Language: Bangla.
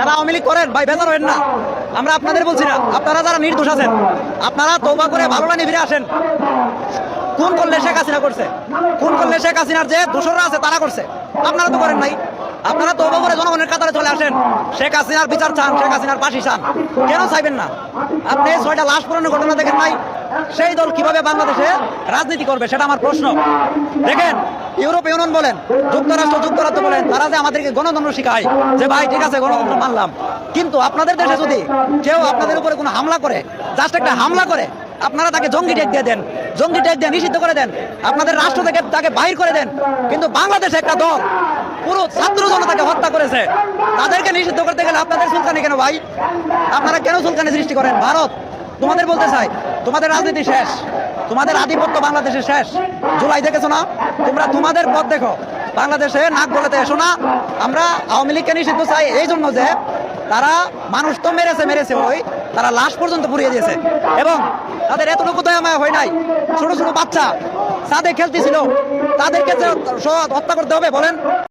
যারা আওয়ামী লীগ করেন, ভাই, বেজার হবেন না। আমরা আপনাদের বলছি না, আপনারা যারা নির্দোষ আছেন, আপনারা তৌবা করে ভালো লাইনে ফিরে আসেন। কোন করলে শেখ হাসিনা করছে? কোন করলে শেখ হাসিনার যে দোসররা আছে, তারা করছে? আপনারা তো করেন নাই। আপনারা তৌবা করে জনগণের কাতারে চলে আসেন। শেখ হাসিনার বিচার চান, শেখ হাসিনার পাশি চান। কেন চাইবেন না? আপনি ছয়টা লাশ পুরানোর ঘটনা দেখেন নাই? সেই দল কীভাবে বাংলাদেশে রাজনীতি করবে সেটা আমার প্রশ্ন। দেখেন ইউরোপ ইউনিয়ন বলেন, যুক্তরাষ্ট্র যুক্তরাষ্ট্র বলেন, তারা যে আমাদেরকে গণতন্ত্র শিখায়, যে ভাই, ঠিক আছে, গণতন্ত্র মানলাম। কিন্তু আপনাদের দেশে যদি কেউ আপনাদের উপরে কোনো হামলা করে জাস্ট একটা হামলা করে, আপনারা তাকে জঙ্গি টেক দিয়ে দেন, জঙ্গি টেক দিয়ে নিষিদ্ধ করে দেন, আপনাদের রাষ্ট্র থেকে তাকে বাহির করে দেন, কিন্তু বাংলাদেশে একটা দল পুরো ছাত্র জনতাকে হত্যা করেছে, তাদেরকে নিষিদ্ধ করতে গেলে আপনাদের সুলতানি কেন ভাই? আপনারা কেন সুলতানি সৃষ্টি করেন? ভারত তোমাদের বলতে চাই, তোমাদের রাজনীতি শেষ, তোমাদের আধিপত্য বাংলাদেশে শেষ। জুলাই দেখেছ না? তোমরা তোমাদের পথ দেখো। বাংলাদেশে নাক গলাতে এসো না। আমরা আওয়ামী লীগকে নিষিদ্ধ চাই এই জন্য যে তারা মানুষ তো মেরেছে মেরেছে ওই, তারা লাশ পর্যন্ত পুড়িয়ে দিয়েছে। এবং তাদের এতটুকু দয়া মায়া হয় নাই। ছোট ছোট বাচ্চা সাদে খেলতেছিল। তাদেরকে হত্যা করতে হবে, বলেন।